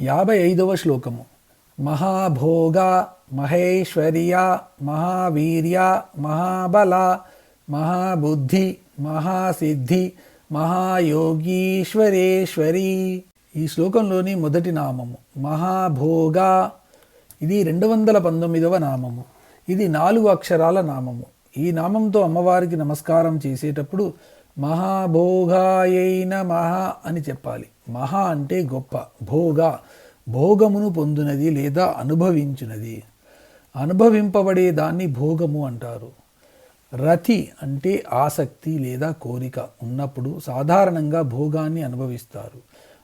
యాభై ఐదవ శ్లోకము. మహాభోగ మహేశ్వర్య మహావీర్య మహాబల మహాబుద్ధి మహాసిద్ధి మహాయోగీశ్వరేశ్వరి. ఈ శ్లోకంలోని మొదటి నామము మహాభోగ. ఇది రెండు వందల పంతొమ్మిదవ నామము. ఇది నాలుగు అక్షరాల నామము. ఈ నామంతో అమ్మవారికి నమస్కారం చేసేటప్పుడు మహాభోగాయైన మహా అని చెప్పాలి. మహా అంటే గొప్ప. భోగ. భోగమును పొందినది లేదా అనుభవించినది. అనుభవింపబడే దాన్ని భోగము అంటారు. రతి అంటే ఆసక్తి లేదా కోరిక. ఉన్నప్పుడు సాధారణంగా భోగాన్ని అనుభవిస్తారు.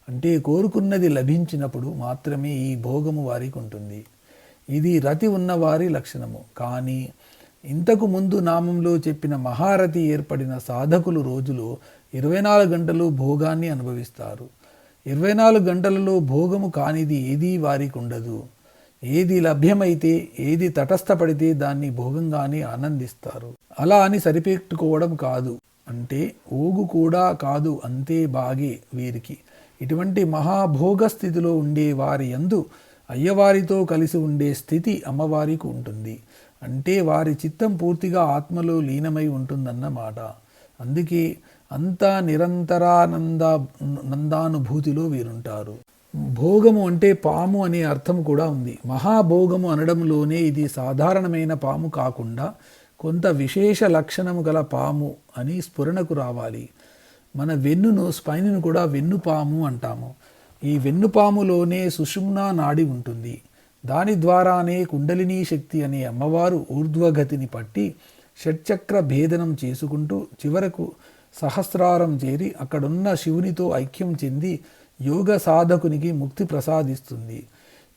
అంటే కోరుకున్నది లభించినప్పుడు మాత్రమే ఈ భోగము వారికి ఉంటుంది. ఇది రతి ఉన్నవారి లక్షణము. కానీ ఇంతకు ముందు నామంలో చెప్పిన మహారథి ఏర్పడిన సాధకులు రోజులో ఇరవై నాలుగు గంటలు భోగాన్ని అనుభవిస్తారు. ఇరవై నాలుగు గంటలలో భోగము కానిది ఏదీ వారికి ఉండదు. ఏది లభ్యమైతే ఏది తటస్థపడితే దాన్ని భోగంగానే ఆనందిస్తారు. అలా అని సరిపెట్టుకోవడం కాదు. అంటే ఊగు కూడా కాదు అంతే బాగే వీరికి. ఇటువంటి మహాభోగ స్థితిలో ఉండే వారి యందు అయ్యవారితో కలిసి ఉండే స్థితి అమ్మవారికి ఉంటుంది. అంటే వారి చిత్తం పూర్తిగా ఆత్మలో లీనమై ఉంటుందన్నమాట. అందుకే అంతా నిరంతరానంద నందానుభూతిలో వీరుంటారు. భోగము అంటే పాము అనే అర్థం కూడా ఉంది. మహాభోగము అనడంలోనే ఇది సాధారణమైన పాము కాకుండా కొంత విశేష లక్షణము గల పాము అని స్ఫురణకు రావాలి. మన వెన్నును స్పైన్ను కూడా వెన్ను పాము అంటాము. ఈ వెన్నుపాములోనే సుషుమ్నా నాడి ఉంటుంది. దాని ద్వారానే కుండలినీ శక్తి అనే అమ్మవారు ఊర్ధ్వగతిని పట్టి షట్చక్ర భేదనం చేసుకుంటూ చివరకు సహస్రారం చేరి అక్కడున్న శివునితో ఐక్యం చెంది యోగ సాధకునికి ముక్తి ప్రసాదిస్తుంది.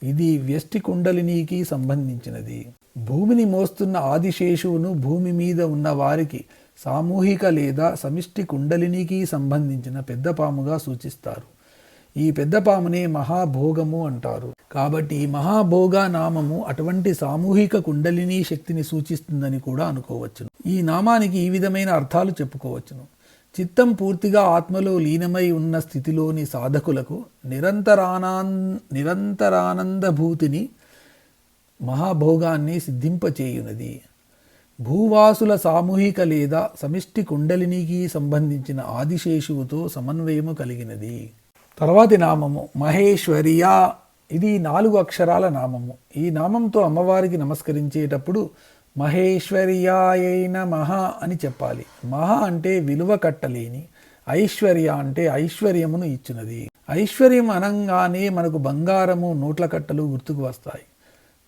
ఇది వ్యష్టి కుండలినికి సంబంధించినది. భూమిని మోస్తున్న ఆదిశేషువును భూమి మీద ఉన్న వారికి సామూహిక లేదా సమిష్టి కుండలినికి సంబంధించిన పెద్ద పాముగా సూచిస్తారు. ఈ పెద్ద పామునే మహాభోగము అంటారు. కాబట్టి మహాభోగ నామము అటువంటి సామూహిక కుండలిని శక్తిని సూచిస్తుందని కూడా అనుకోవచ్చును. ఈ నామానికి ఈ విధమైన అర్థాలు చెప్పుకోవచ్చును. చిత్తం పూర్తిగా ఆత్మలో లీనమై ఉన్న స్థితిలోని సాధకులకు నిరంతరానాన్ నిరంతరానందభూతిని మహాభోగాన్ని సిద్ధింపచేయునది. భూవాసుల సామూహిక లేదా సమిష్టి కుండలినికి సంబంధించిన ఆదిశేషువుతో సమన్వయము కలిగినది. తర్వాతి నామము మహేశ్వరియా. ఇది నాలుగు అక్షరాల నామము. ఈ నామంతో అమ్మవారికి నమస్కరించేటప్పుడు మహేశ్వర్యాయైన మహా అని చెప్పాలి. మహా అంటే విలువ కట్టలేని ఐశ్వర్య అంటే ఐశ్వర్యమును ఇచ్చినది. ఐశ్వర్యం అనంగానే మనకు బంగారము నోట్ల కట్టలు గుర్తుకు వస్తాయి.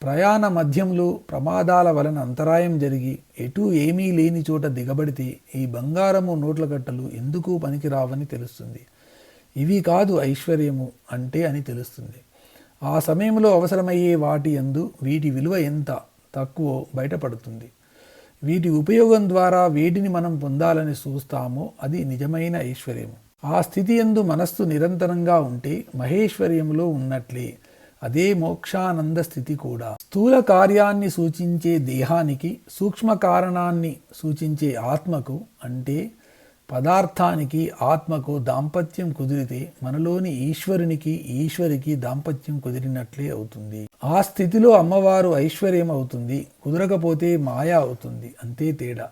ప్రయాణ మధ్యంలో ప్రమాదాల వలన అంతరాయం జరిగి ఎటూ ఏమీ లేని చోట దిగబడితే ఈ బంగారము నోట్ల కట్టలు ఎందుకు పనికిరావని తెలుస్తుంది. ఇవి కాదు ఐశ్వర్యము అంటే అని తెలుస్తుంది. ఆ సమయంలో అవసరమయ్యే వాటి యందు వీటి విలువ ఎంత తక్కువ బయటపడుతుంది. వీటి ఉపయోగం ద్వారా వేటిని మనం పొందాలని చూస్తామో అది నిజమైన ఐశ్వర్యము. ఆ స్థితి ఎందు మనస్సు నిరంతరంగా ఉంటే మహేశ్వర్యంలో ఉన్నట్లే అదే మోక్షానంద స్థితి కూడా. స్థూల కార్యాన్ని సూచించే దేహానికి సూక్ష్మ కారణాన్ని సూచించే ఆత్మకు అంటే పదార్థానికి ఆత్మకు దాంపత్యం కుదిరితే మనలోని ఈశ్వరునికి ఈశ్వరికి దాంపత్యం కుదిరినట్లే అవుతుంది. ఆ స్థితిలో అమ్మవారు ఐశ్వర్యం అవుతుంది కుదరకపోతే మాయా అవుతుంది. అంతే తేడా.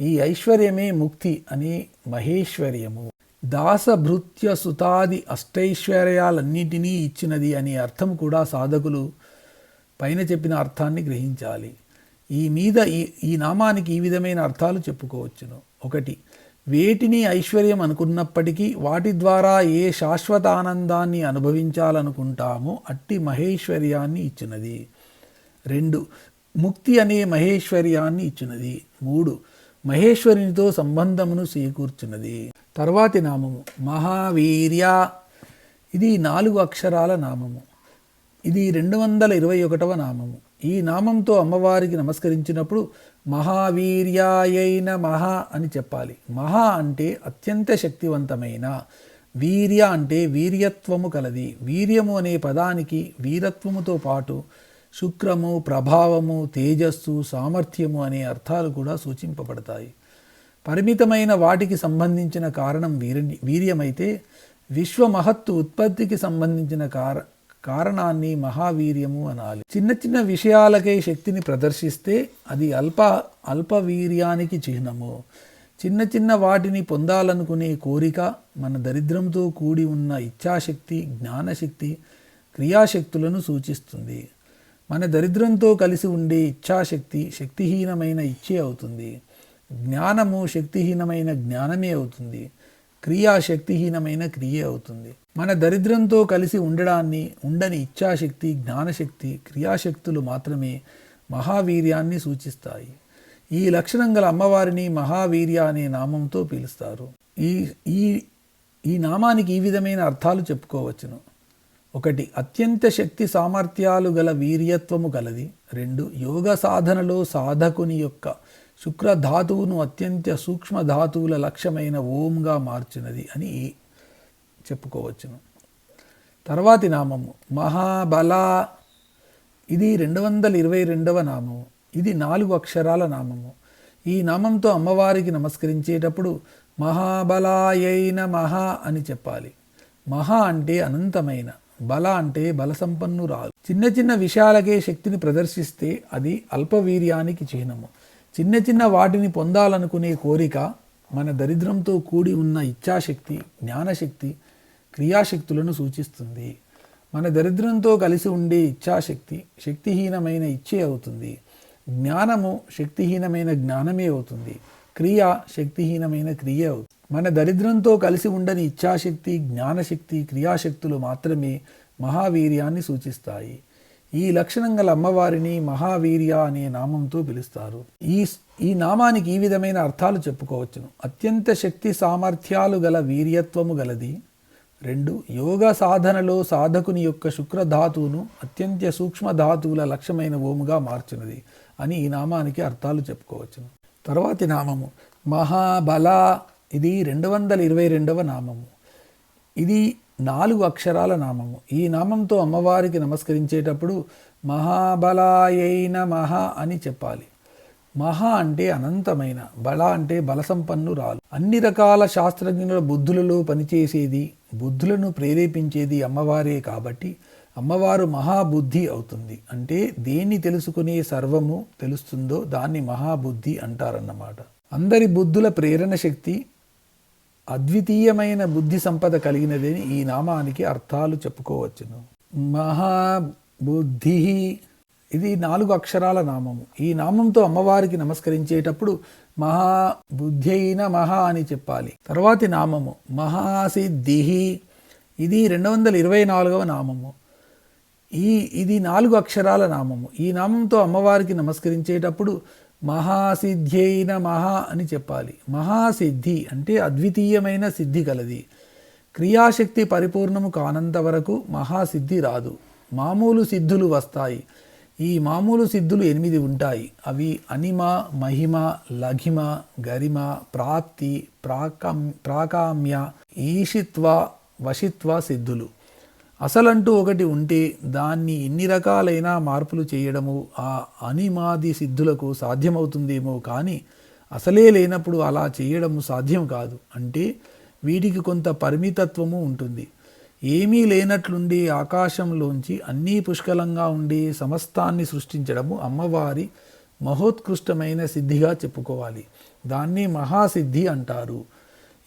ఈ ఐశ్వర్యమే ముక్తి అనే మహేశ్వర్యము. దాసభృత్య సుతాది అష్టైశ్వర్యాలన్నిటినీ ఇచ్చినది అనే అర్థం కూడా సాధకులు పైన చెప్పిన అర్థాన్ని గ్రహించాలి. ఈ మీద ఈ ఈ నామానికి ఈ విధమైన అర్థాలు చెప్పుకోవచ్చును. ఒకటి వేటిని ఐశ్వర్యం అనుకున్నప్పటికీ వాటి ద్వారా ఏ శాశ్వత ఆనందాన్ని అనుభవించాలనుకుంటామో అట్టి మహేశ్వర్యాన్ని ఇచ్చినది. రెండు ముక్తి అనే మహేశ్వర్యాన్ని ఇచ్చినది. మూడు మహేశ్వరునితో సంబంధమును చేకూర్చున్నది తర్వాతి నామము మహావీర్య. ఇది నాలుగు అక్షరాల నామము. ఇది రెండు వందల ఇరవై ఒకటవ నామము. ఈ నామంతో అమ్మవారికి నమస్కరించినప్పుడు మహావీర్యాయైన మహా అని చెప్పాలి. మహా అంటే అత్యంత శక్తివంతమైన వీర్య అంటే వీర్యత్వము కలది. వీర్యము అనే పదానికి వీరత్వముతో పాటు శుక్రము ప్రభావము తేజస్సు సామర్థ్యము అనే అర్థాలు కూడా సూచింపబడతాయి. పరిమితమైన వాటికి సంబంధించిన కారణం వీర వీర్యమైతే విశ్వ మహత్తు ఉత్పత్తికి సంబంధించిన కార కారణాన్ని మహావీర్యము అనాలి. చిన్న చిన్న విషయాలకే శక్తిని ప్రదర్శిస్తే అది అల్ప అల్ప వీర్యానికి చిహ్నము. చిన్న చిన్న వాటిని పొందాలనుకునే కోరిక మన దరిద్రంతో కూడి ఉన్న ఇచ్ఛాశక్తి జ్ఞానశక్తి క్రియాశక్తులను సూచిస్తుంది. మన దరిద్రంతో కలిసి ఉండే ఇచ్ఛాశక్తి శక్తిహీనమైన ఇచ్చే అవుతుంది. జ్ఞానము శక్తిహీనమైన జ్ఞానమే అవుతుంది. క్రియా శక్తిహీనమైన క్రియే అవుతుంది. మన దరిద్రంతో కలిసి ఉండడాన్ని ఉండని ఇచ్ఛాశక్తి జ్ఞానశక్తి క్రియాశక్తులు మాత్రమే మహావీర్యాన్ని సూచిస్తాయి. ఈ లక్షణం గల అమ్మవారిని మహావీర్య అనే నామంతో పిలుస్తారు. ఈ ఈ ఈ నామానికి ఈ విధమైన అర్థాలు చెప్పుకోవచ్చును. ఒకటి అత్యంత శక్తి సామర్థ్యాలు గల వీర్యత్వము గలది. రెండు యోగ సాధనలో సాధకుని యొక్క శుక్రధాతువును అత్యంత సూక్ష్మ ధాతువుల లక్ష్యమైన ఓంగా మార్చినది అని చెప్పుకోవచ్చును. తర్వాతి నామము మహాబల. ఇది రెండు వందల ఇరవై రెండవ నామము. ఇది నాలుగు అక్షరాల నామము. ఈ నామంతో అమ్మవారికి నమస్కరించేటప్పుడు మహాబలాయైన మహా అని చెప్పాలి. మహా అంటే అనంతమైన బల అంటే బలసంపన్నురాలు. చిన్న చిన్న విషయాలకే శక్తిని ప్రదర్శిస్తే అది అల్పవీర్యానికి చిహ్నము. చిన్న చిన్న వాటిని పొందాలనుకునే కోరిక మన దరిద్రంతో కూడి ఉన్న ఇచ్ఛాశక్తి జ్ఞానశక్తి క్రియాశక్తులను సూచిస్తుంది. మన దరిద్రంతో కలిసి ఉండే ఇచ్ఛాశక్తి శక్తిహీనమైన ఇచ్చే అవుతుంది. జ్ఞానము శక్తిహీనమైన జ్ఞానమే అవుతుంది. క్రియ శక్తిహీనమైన క్రియ అవుతుంది. మన దరిద్రంతో కలిసి ఉండని ఇచ్ఛాశక్తి జ్ఞానశక్తి క్రియాశక్తులు మాత్రమే మహావీర్యాన్ని సూచిస్తాయి. ఈ లక్షణం గల అమ్మవారిని మహావీర్య అనే నామంతో పిలుస్తారు. ఈ ఈ నామానికి ఈ విధమైన అర్థాలు చెప్పుకోవచ్చును. అత్యంత శక్తి సామర్థ్యాలు గల వీర్యత్వము గలది రెండు యోగ సాధనలో సాధకుని యొక్క శుక్రధాతువును అత్యంత సూక్ష్మ ధాతువుల లక్ష్యమైన ఓముగా మార్చినది అని ఈ నామానికి అర్థాలు చెప్పుకోవచ్చును. తర్వాతి నామము మహాబల. ఇది రెండు వందల ఇరవై రెండవ నామము. ఇది నాలుగు అక్షరాల నామము. ఈ నామంతో అమ్మవారికి నమస్కరించేటప్పుడు మహాబలాయైన మహా అని చెప్పాలి. మహా అంటే అనంతమైన బల అంటే బలసంపన్నురాలు. అన్ని రకాల శాస్త్రజ్ఞుల బుద్ధులలో పనిచేసేది బుద్ధులను ప్రేరేపించేది అమ్మవారే కాబట్టి అమ్మవారు మహాబుద్ధి అవుతుంది. అంటే దేన్ని తెలుసుకునే సర్వము తెలుస్తుందో దాన్ని మహాబుద్ధి అంటారన్నమాట. అందరి బుద్ధుల ప్రేరణ శక్తి అద్వితీయమైన బుద్ధి సంపద కలిగినదని ఈ నామానికి అర్థాలు చెప్పుకోవచ్చును. మహాబుద్ధి ఇది నాలుగు అక్షరాల నామము. ఈ నామంతో అమ్మవారికి నమస్కరించేటప్పుడు మహాబుద్ధి అయిన మహా అని చెప్పాలి. తర్వాతి నామము మహాసిద్ధి ఇది రెండు వందల ఇరవై నాలుగవ నామము. ఈ ఇది నాలుగు అక్షరాల నామము. ఈ నామంతో అమ్మవారికి నమస్కరించేటప్పుడు మహాసిద్ధ్యైన మహా అని చెప్పాలి. మహాసిద్ధి అంటే అద్వితీయమైన సిద్ధి కలది క్రియాశక్తి పరిపూర్ణము కానంత వరకు మహాసిద్ధి రాదు. మామూలు సిద్ధులు వస్తాయి. ఈ మామూలు సిద్ధులు ఎనిమిది ఉంటాయి. అవి అనిమ మహిమ లఘిమ గరిమ ప్రాప్తి ప్రాకమ్ ప్రాకామ్య ఈషిత్వ వశిత్వ సిద్ధులు. అసలంటూ ఒకటి ఉంటే దాన్ని ఎన్ని రకాలైన మార్పులు చేయడము ఆ అనిమాది సిద్ధులకు సాధ్యమవుతుందేమో కానీ అసలే లేనప్పుడు అలా చేయడము సాధ్యం కాదు. అంటే వీటికి కొంత పరిమితత్వము ఉంటుంది. ఏమీ లేనట్లుండి ఆకాశంలోంచి అన్నీ పుష్కలంగా ఉండి సమస్తాన్ని సృష్టించడము అమ్మవారి మహోత్కృష్టమైన సిద్ధిగా చెప్పుకోవాలి. దాన్ని మహాసిద్ధి అంటారు.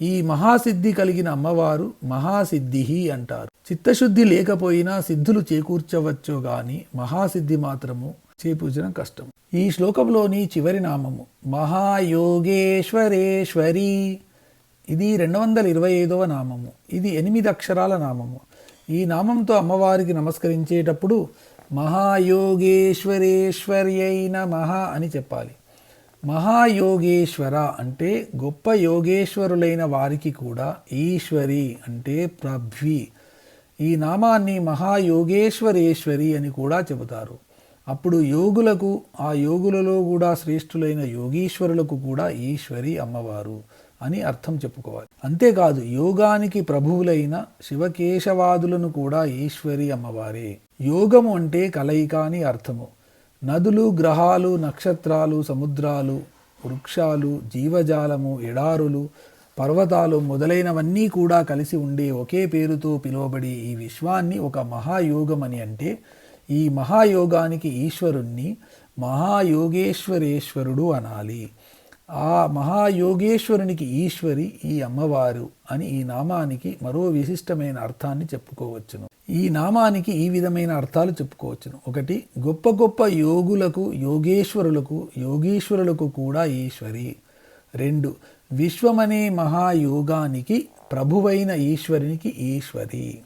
ఈ మహాసిద్ధి కలిగిన అమ్మవారు మహాసిద్ధి అంటారు. చిత్తశుద్ధి లేకపోయినా సిద్ధులు చేకూర్చవచ్చో గాని మహాసిద్ధి మాత్రము చేపూజనం కష్టం. ఈ శ్లోకంలోని చివరి నామము మహాయోగేశ్వరేశ్వరి. ఇది రెండు వందల ఇరవై ఐదవ నామము. ఇది ఎనిమిది అక్షరాల నామము. ఈ నామంతో అమ్మవారికి నమస్కరించేటప్పుడు మహాయోగేశ్వరేశ్వర్యై మహా అని చెప్పాలి. మహాయోగేశ్వర అంటే గొప్ప యోగేశ్వరులైన వారికి కూడా ఈశ్వరి అంటే ప్రభ్వి. ఈ నామాన్ని మహాయోగేశ్వరేశ్వరి అని కూడా చెబుతారు. అప్పుడు యోగులకు ఆ యోగులలో కూడా శ్రేష్ఠులైన యోగీశ్వరులకు కూడా ఈశ్వరి అమ్మవారు. అని అర్థం చెప్పుకోవాలి. అంతేకాదు యోగానికి ప్రభువులైన శివకేశవాదులను కూడా ఈశ్వరి అమ్మవారే. యోగము అంటే కలయిక అని అర్థము. నదులు గ్రహాలు నక్షత్రాలు సముద్రాలు వృక్షాలు జీవజాలము ఎడారులు పర్వతాలు మొదలైనవన్నీ కూడా కలిసి ఉండే ఒకే పేరుతో పిలువబడే ఈ విశ్వాన్ని ఒక మహాయోగం అని అంటే ఈ మహాయోగానికి ఈశ్వరుణ్ణి మహాయోగేశ్వరేశ్వరుడు అనాలి. ఆ మహాయోగేశ్వరునికి ఈశ్వరి ఈ అమ్మవారు అని ఈ నామానికి మరో విశిష్టమైన అర్థాన్ని చెప్పుకోవచ్చును. ఈ నామానికి ఈ విధమైన అర్థాలు చెప్పుకోవచ్చును. ఒకటి గొప్ప గొప్ప యోగులకు యోగేశ్వరులకు యోగీశ్వరులకు కూడా ఈశ్వరి. రెండు విశ్వమనే మహాయోగానికి ప్రభువైన ఈశ్వరునికి ఈశ్వరి.